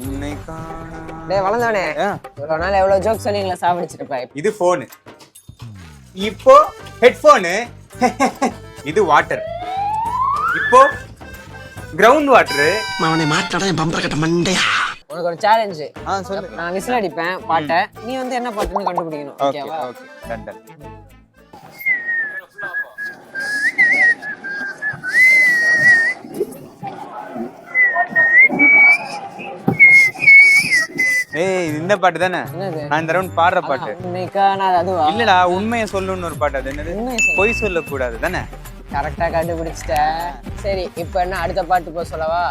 உன்னை டேய் வளர்ந்தவனே. இவ்வளவு நாள் எவ்வளவு ஜோக் சொன்னீங்களா சாப்பிடிச்சிருப்பா இது போனு இப்போ ஹெட்போனு இது வாட்டர் இப்போ கிரவுண்ட் வாட்டரு அவனை மாட்டாடா என் பம்பர கட்ட மண்டையா? உனக்கு ஒரு சேலஞ்சு ஆ சொல்லு. நான் விசில் அடிப்பேன் பாட்டை. நீ வந்து என்ன பாட்டுன்னு கண்டுபிடிக்கணும். ஓகே ஓகேவா ஓகே ஏய் இது இந்த பாட்டு தானே? நான் இந்த ரவுண்ட் பாடுற பாட்டு. இல்லடா உண்மையை சொல்லணும்னு ஒரு பாட்டு அது என்னது. பொய் சொல்லக்கூடாது தானே? கரெக்டா கண்டுபிடிச்சிட்ட சரி இப்போ என்ன அடுத்த பாட்டு போக சொல்லவா?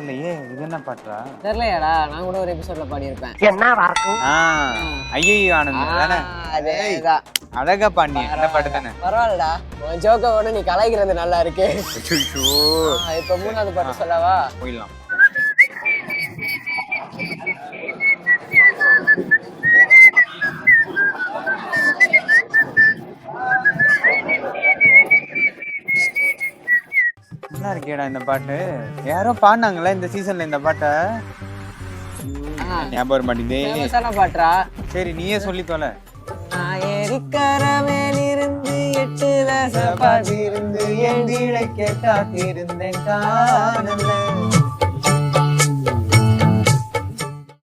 தெரியலையே இது என்ன பாட்டுறா தெரியலையாடா நான் கூட ஒரு எபிசோட்ல பாடியிருப்பேன். ஆ ஐயோ ஆனந்த். தானே அதேதான் அழகா பாண்டி அந்த பாட்டு தானே? பரவாயில்லடா. உன் ஜோக்க ஒண்ணு நீ கலாய்க்கிறது நல்லா இருக்கு. இப்ப மூணாவது பாட்டு சொல்லவா? போயிடலாம். நல்லா இருக்கேடா இந்த பாட்டு. யாரோ பாடினாங்களா இந்த சீசன்ல இந்த பாட்டை? ஞாபகம் மாட்டேங்குதே. பாட்டுடா சரி நீயே சொல்லி தொலை. நான் ஏரிக்கர மேலிருந்து எட்டுல சப்பாத்தி இருந்து என் வீடை கேட்டா இருந்தேன் காணல